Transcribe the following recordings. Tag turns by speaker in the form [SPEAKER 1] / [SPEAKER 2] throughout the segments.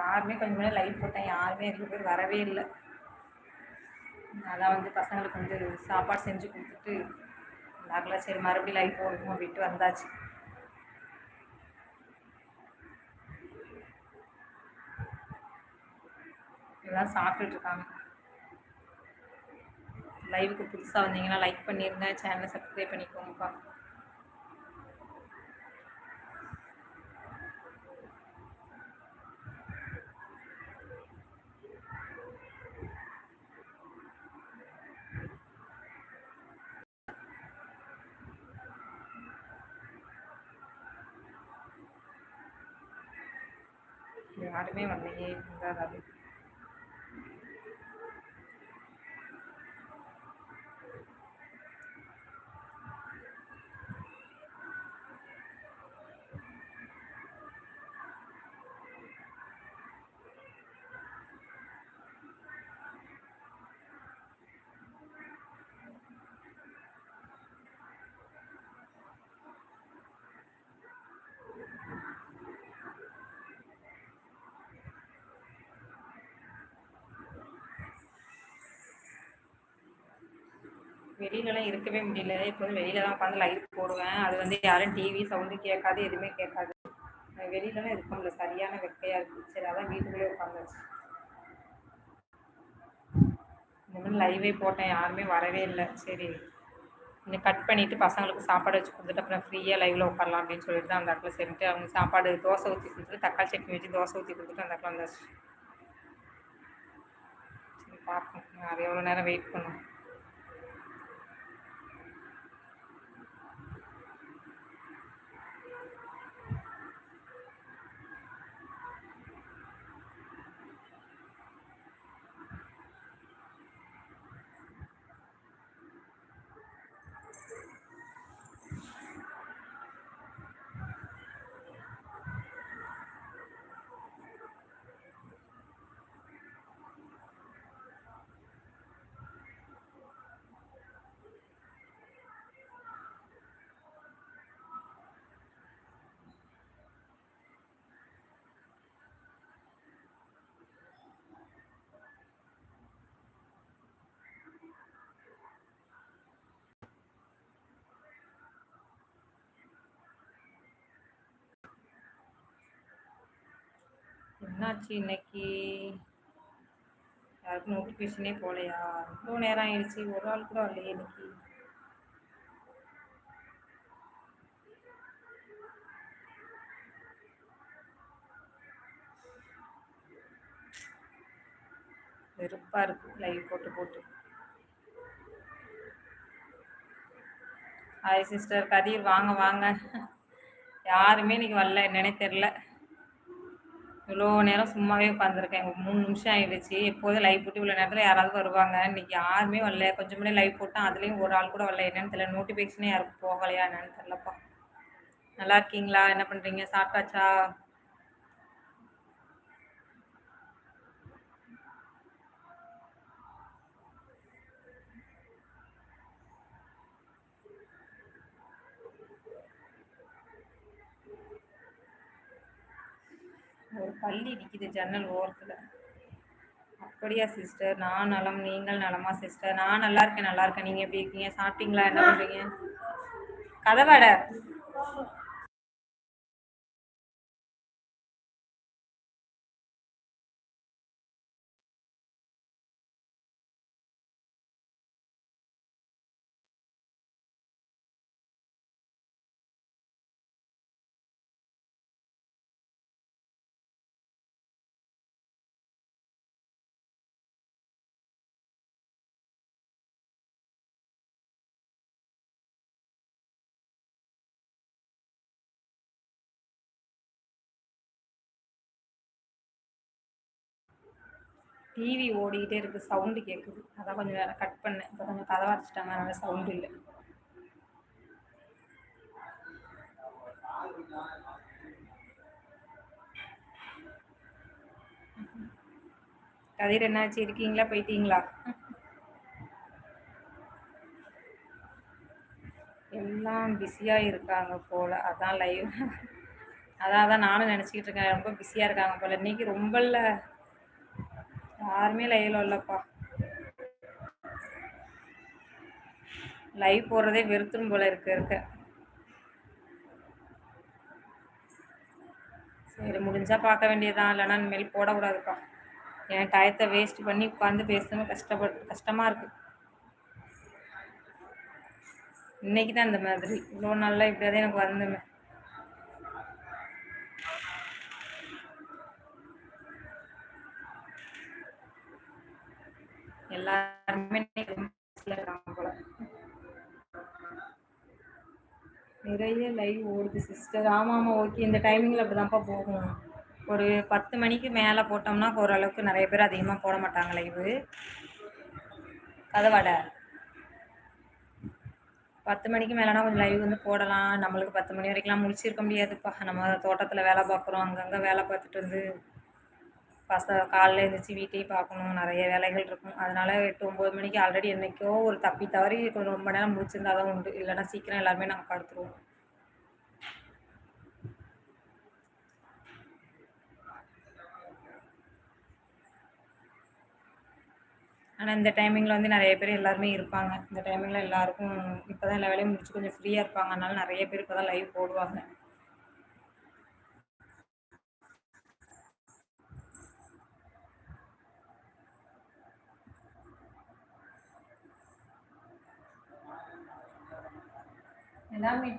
[SPEAKER 1] யாருமே கொஞ்சம் நேரம் லைவ் போட்டேன். யாருமே ரெண்டு பேர் வரவே இல்லை. அதான் வந்து பசங்களுக்கு வந்து சாப்பாடு செஞ்சு கொடுத்துட்டு நாங்களாம் சரி மறுபடியும் லைஃப் போடணும் அப்படின்ட்டு வந்தாச்சு. இதெல்லாம் சாப்பிட்டுட்டு இருக்காங்க. லைவுக்கு புதுசாக வந்தீங்கன்னா லைக் பண்ணிருங்க. சேனலை சப்ஸ்கிரைப் பண்ணிக்கோங்கப்பா. யாருமே வரலையே அதாவது வெளியிலலாம் இருக்கவே முடியல. எப்போதும் வெளியில தான் உட்காந்து லைட் போடுவேன். அது வந்து யாரும் டிவி சவுண்டு கேட்காது எதுவுமே கேட்காது. வெளியிலலாம் இருக்க முடியல. சரியான வெக்கையாக இருக்குது சரி அதான் வீட்டுக்குள்ளே உட்காந்துச்சு இன்னும் லைவே போட்டேன். யாருமே வரவே இல்லை. சரி இன்னும் கட் பண்ணிவிட்டு பசங்களுக்கு சாப்பாடு வச்சு கொடுத்துட்டு அப்புறம் ஃப்ரீயாக லைவில் உட்காரலாம் அப்படின்னு சொல்லிட்டு தான் அந்த இடத்துல சரின்ட்டு அவங்க சாப்பாடு தோசை ஊற்றி கொடுத்துட்டு தக்காளி சட்னி வச்சு தோசை ஊற்றி கொடுத்துட்டு அந்த இடத்துல வந்தாச்சு. சரி பார்ப்போம். அது எவ்வளோ நேரம் வெயிட் பண்ணும். என்னாச்சு இன்னைக்கு? யாருக்கும் நோட்டிஃபிகேஷனே போகலையா இவ்வளோ நேரம் ஆயிடுச்சு ஒரு ஆள் கூட வரலையே இன்னைக்கு. வெறுப்பாக இருக்குது லைவ் போட்டு போட்டு. ஹாய் சிஸ்டர் கதிர் வாங்க வாங்க. யாருமே இன்னைக்கு வரல என்னன்னே தெரில இவ்வளோ நேரம் சும்மாவே உட்காந்துருக்கேன் மூணு நிமிஷம் ஆயிடுச்சு. எப்போதும் லைவ் போட்டு இவ்வளோ நேரத்தில் யாராவது வருவாங்க. இன்னைக்கு யாருமே வரல. கொஞ்சம் முன்னாடி லைவ் போட்டால் அதுலேயும் ஒரு ஆள் கூட வரல. என்னன்னு தெரியல. நோட்டிஃபிகேஷனே யாருக்கும் போகலையா என்னன்னு தெரிலப்பா நல்லா இருக்கீங்களா? என்ன பண்ணுறீங்க சாப்பிட்டாச்சா? ஒரு பள்ளி நிற்கிது ஜன்னல் ஓரத்தில். அப்படியா சிஸ்டர் நான் நலம் நீங்கள் நலமா சிஸ்டர் நான் நல்லா இருக்கேன் நல்லா இருக்கேன். நீங்கள் எப்படி இருக்கீங்க? சாப்பிட்டீங்களா? என்ன பண்ணுறீங்க கதவாட. டிவி ஓடிக்கிட்டே இருக்குது சவுண்டு கேட்குது அதான் கொஞ்சம் நேரம் கட் பண்ணேன். இப்போ கொஞ்சம் கதை வச்சுட்டாங்க அதனால் சவுண்டு இல்லை. கதிர் என்னாச்சு? இருக்கீங்களா? போயிட்டீங்களா? எல்லாம் பிஸியாக இருக்காங்க போல். அதான் லைவ் அதான் அதான் நானும் நினச்சிக்கிட்டு இருக்கேன். ரொம்ப பிஸியாக இருக்காங்க போல். இன்னைக்கு ரொம்ப இல்லை. யாருமே லைவ்ல இல்லைப்பா. லைவ் போடுறதே வெறுத்தும் போல இருக்கு இருக்க. சரி முடிஞ்சா பார்க்க வேண்டியதான் இல்லைன்னா இனிமேல் போடக்கூடாதுப்பா. என் டயத்தை வேஸ்ட் பண்ணி உட்காந்து பேசணும் கஷ்டப்படு கஷ்டமாக இருக்குது இன்றைக்கி தான் இந்த மாதிரி. இவ்வளோ நாளில் இப்படியாவது எனக்கு வந்துமே லைவ் ஓடுது சிஸ்டர் ஆமாம் ஆமாம் ஓகே இந்த டைமிங்கில் அப்படி தான்ப்பா போகும். ஒரு பத்து மணிக்கு மேலே போட்டோம்னா ஓரளவுக்கு நிறைய பேர் அதிகமாக போட மாட்டாங்க லைவு வடை. பத்து மணிக்கு மேலேனா கொஞ்சம் லைவ் வந்து போடலாம். நம்மளுக்கு பத்து மணி வரைக்கும்லாம் முடிச்சிருக்க முடியாதுப்பா. நம்ம தோட்டத்தில் வேலை பார்க்குறோம். அங்கங்கே வேலை பார்த்துட்டு வந்து பச காலைல எழுந்திரிச்சி வீட்டையும் பார்க்கணும். நிறைய வேலைகள் இருக்கும். அதனால் எட்டு ஒம்பது மணிக்கு ஆல்ரெடி என்றைக்கோ ஒரு தப்பி தவறி கொஞ்சம் ரொம்ப நேரம் முடிச்சிருந்தால் தான் உண்டு. இல்லைன்னா சீக்கிரம் எல்லாருமே நாங்கள் படுத்துருவோம். ஆனால் இந்த டைமிங்கில் வந்து நிறைய பேர் எல்லாருமே இருப்பாங்க. இந்த டைமிங்கில் எல்லாருக்கும் இப்போ தான் எல்லா வேலையும் முடிச்சு கொஞ்சம் ஃப்ரீயாக இருப்பாங்க. அதனால நிறைய பேர் இப்போ தான் லைவ் போடுவாங்க. எல்லாமே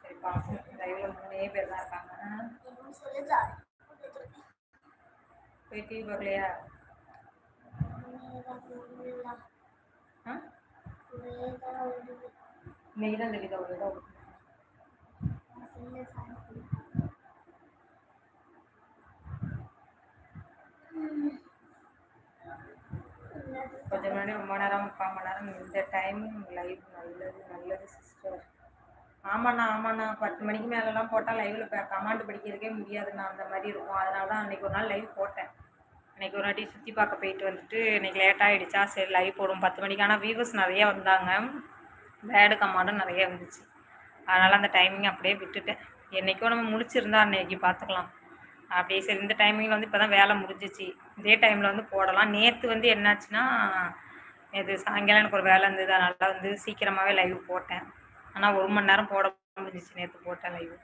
[SPEAKER 1] சரி பாப்போம். லைவ்ல மூணே பேர் தான் இருக்காங்க. போய் டிவி பார்க்கலையா ஆ? இன்னைக்கு தான் தெரியுதா ஒரு இடம் கொஞ்சம் முன்னாடி ரொம்ப நேரம் முக்கால் மணி நேரம் இந்த டைமும் லைஃப் நல்லது நல்லது சிஸ்டர் ஆமாண்ணா ஆமாண்ணா. பத்து மணிக்கு மேலெலாம் போட்டால் லைவில் இப்போ கமாண்டு படிக்கிறதுக்கே முடியாதுண்ணா அந்த மாதிரி இருக்கும். அதனால தான் அன்றைக்கி ஒரு நாள் லைவ் போட்டேன். அன்றைக்கி ஒரு வாட்டி சுற்றி பார்க்க போயிட்டு வந்துட்டு இன்றைக்கி லேட் ஆகிடுச்சா சரி லைவ் போடும் பத்து மணிக்கு. ஆனால் வியூவர்ஸ் நிறைய வந்தாங்க. பேடு கமாண்டும் நிறைய வந்துச்சு. அதனால் அந்த டைமிங் அப்படியே விட்டுட்டேன். என்றைக்கும் நம்ம முடிச்சிருந்தா அன்னைக்கு பார்த்துக்கலாம் அப்படியே சரி இந்த டைமிங்கில் வந்து இப்போ தான் வேலை முடிஞ்சிச்சு. இதே டைமில் வந்து போடலாம். நேற்று வந்து என்னாச்சுன்னா இது சாயங்காலம் எனக்கு ஒரு வேலை இருந்தது. அதனால் வந்து சீக்கிரமாகவே லைவ் போட்டேன். ஆனால் ஒரு மணி நேரம் போட முடிஞ்சிச்சு நேற்று போட்டேன் லைவ்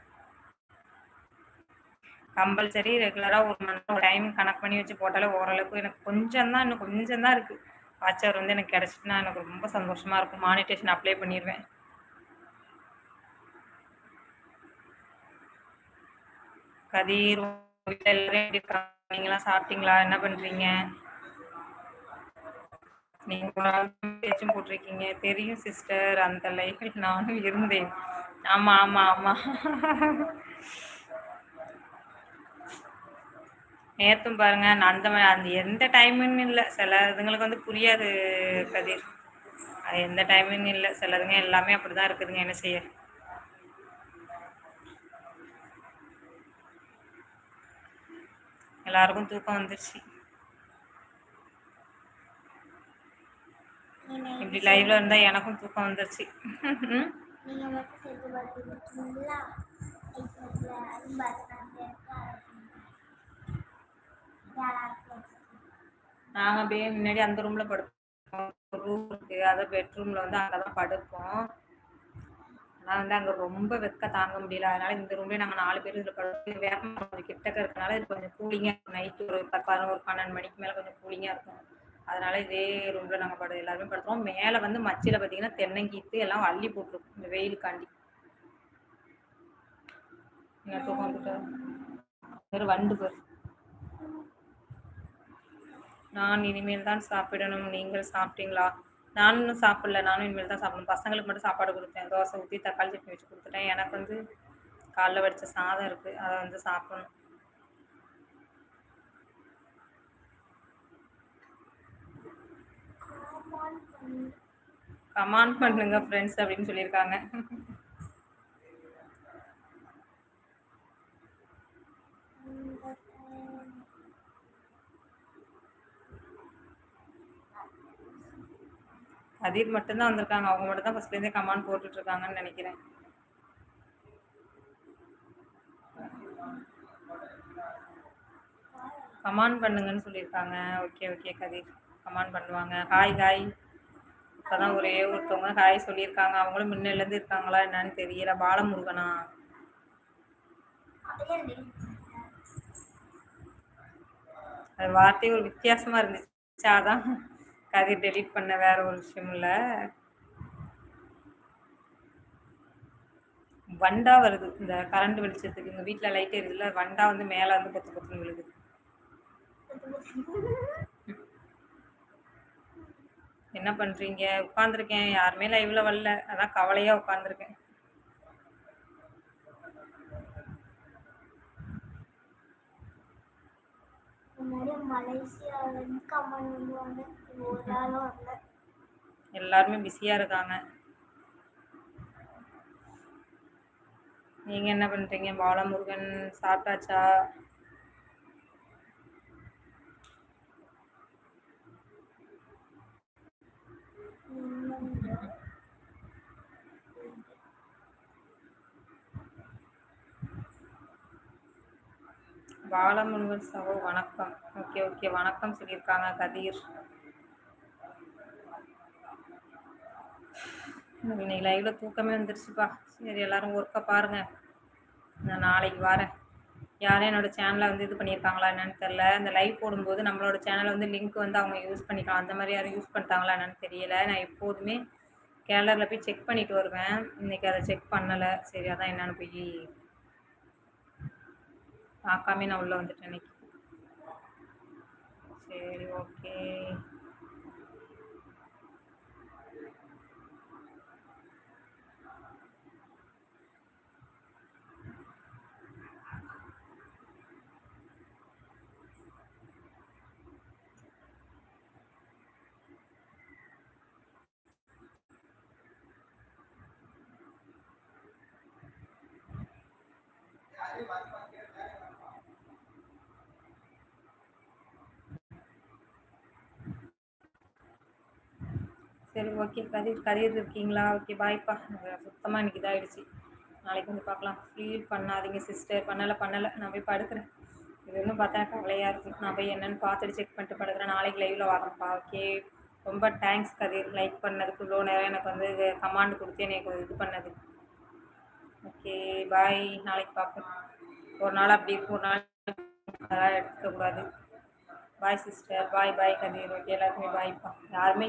[SPEAKER 1] கம்பல்சரி ரெகுலராக ஒரு மணி நேரம் டைம் கணக்கு பண்ணி வச்சு போட்டாலே ஓரளவுக்கு எனக்கு கொஞ்சம் தான் இன்னும் கொஞ்சம் தான் இருக்குது வாட்சர் வந்து எனக்கு கிடச்சிட்டுனா எனக்கு ரொம்ப சந்தோஷமாக இருக்கும். மானிட்டேஷன் அப்ளை பண்ணிடுவேன் கதிர் எல்லாரும் எப்படி இருக்காங்க? நீங்களாம் சாப்பிட்டீங்களா? என்ன பண்ணுறீங்க நீங்கள் பேச்சும் போட்டிருக்கீங்க. தெரியும் சிஸ்டர் அந்த லைஃபில் நானும் இருந்தேன். ஆமா ஆமா ஆமா. நேற்றும் பாருங்க நான் அந்த அந்த எந்த டைமுன்னு இல்லை. சில இதுங்களுக்கு வந்து புரியாது கதிர். அது எந்த டைமுன்னு இல்லை. சிலதுங்க எல்லாமே அப்படிதான் இருக்குதுங்க என்ன செய்ய? எல்லாருக்கும் தூக்கம் வந்துருச்சு. இப்படி லைவ்ல இருந்தா எனக்கும் தூக்கம் வந்துருச்சு. நாங்க அப்படியே முன்னாடி அந்த ரூம்ல படுப்போம். ரூம் இருக்கு. அதை பெட்ரூம்ல வந்து அங்கதான் படுப்போம். ஆனா வந்து அங்க ரொம்ப வெக்க தாங்க முடியல. அதனால இந்த ரூம்லயே நாங்க நாலு பேர் இதுல படுத்து வேப்பமரம் கிட்டக்க இருக்கனால இது கொஞ்சம் கூலிங்கா நைட்டு ஒரு பதினோரு பன்னெண்டு மணிக்கு மேல கொஞ்சம் கூலிங்கா இருக்கும். அதனால இதே ரூம்ல நாங்கள் படு எல்லாருமே படுத்துறோம் மேலே வந்து மச்சியில் பார்த்தீங்கன்னா தென்னங்கீத்து எல்லாம் அள்ளி போட்டிருக்கும். இந்த வெயிலுக்காண்டி. ஒரு வண்டு பேர். நான் இனிமேல் தான் சாப்பிடணும். நீங்கள் சாப்பிட்டீங்களா? நானும் இன்னும் சாப்பிடல. நானும் இனிமேல் தான் சாப்பிடணும். பசங்களுக்கு மட்டும் சாப்பாடு கொடுத்தேன். தோசை ஊற்றி தக்காளி சட்னி வச்சு கொடுத்துட்டேன். எனக்கு வந்து காலைல வடித்த சாதம் இருக்குது அதை வந்து சாப்பிடணும். கமான் பண்ணுங்க ஃப்ரெண்ட்ஸ் அப்படின்னு சொல்லியிருக்காங்க. கதிர் மட்டும்தான் வந்திருக்காங்க. அவங்க மட்டும் தான் ஃபஸ்ட்லேருந்தே கமாண்ட் போட்டுட்ருக்காங்கன்னு நினைக்கிறேன். கமாண்ட் பண்ணுங்கன்னு சொல்லியிருக்காங்க. Okay okay Kathir. கமாண்ட் பண்ணுவாங்க. ஹாய் ஹாய் இப்போதான் ஒரே ஒருத்தவங்க ஹாய் சொல்லியிருக்காங்க. அவங்களும் முன்னிலேருந்து இருக்காங்களா என்னன்னு தெரியல. பாலமுருகனா? அது வார்த்தை ஒரு வித்தியாசமாக இருந்துச்சு. அதான் கதையை டெலீட் பண்ண வேற ஒரு விஷயம் இல்லை. வண்டா வருது. இந்த கரண்ட் வெளிச்சத்துக்கு. எங்கள் வீட்டில் லைட் எரியுதுல வண்டா வந்து மேலே வந்து பத்து பொத்துன்னு விழுது என்ன பண்ணுறீங்க உட்காந்துருக்கேன் யாருமே லைவில் வரல. அதான் கவலையாக உட்காந்துருக்கேன் எல்லாருமே பிஸியாக இருக்காங்க. நீங்கள் என்ன பண்ணுறீங்க பாலமுருகன் சாப்பிட்டாச்சா? பாலமுருகன் சகோ வணக்கம். Okay okay. வணக்கம் சொல்லியிருக்காங்க கதிர். இன்னைக்கு லைவ்ல தூக்கமே வந்துருச்சுப்பா. சரி எல்லாரும் ஒர்க்கை பாருங்க. நான் நாளைக்கு வரேன். யாரும் என்னோட சேனலை வந்து இது பண்ணியிருக்காங்களா என்னன்னு தெரில இந்த லைவ் போடும்போது நம்மளோட சேனலை வந்து லிங்க் வந்து அவங்க யூஸ் பண்ணிக்கலாம். அந்த மாதிரி யாரும் யூஸ் பண்ணிட்டாங்களா என்னன்னு தெரியல. நான் எப்போதுமே கேலரில் போய் செக் பண்ணிட்டு வருவேன். இன்றைக்கி அதை செக் பண்ணலை. சரி அதான் என்னென்னு போய் பார்க்காமே நான் உள்ளே வந்துட்டேன் இன்னைக்கு. சரி ஓகே சரி ஓகே கதிர் கதிர் இருக்கீங்களா? ஓகே பாய்ப்பா சுத்தமாக இன்றைக்கி இதாகிடுச்சு நாளைக்கு வந்து பார்க்கலாம். ஃபீல் பண்ணாதீங்க சிஸ்டர் பண்ணலை பண்ணலை. நான் போய் படுக்கிறேன். இது இன்னும் பார்த்தா கவலையாக இருக்குது நான் போய் என்னென்னு பார்த்துட்டு செக் பண்ணிட்டு படுக்கிறேன். நாளைக்கு லைவில் வரேன்ப்பா ஓகே ரொம்ப தேங்க்ஸ் கதிர். லைக் பண்ணதுக்கு இவ்வளோ நேரம் எனக்கு வந்து கமாண்ட் கொடுத்து எனக்கு இது பண்ணது. ஓகே பாய் நாளைக்கு பார்ப்போம். ஒரு நாள் அப்படி இருக்கும் ஒரு நாள் அதெல்லாம் எடுத்துக்கக்கூடாது பாய் சிஸ்டர் பாய் பாய் கதிர் ஓகே எல்லாருக்குமே பாய்ப்பா யாருமே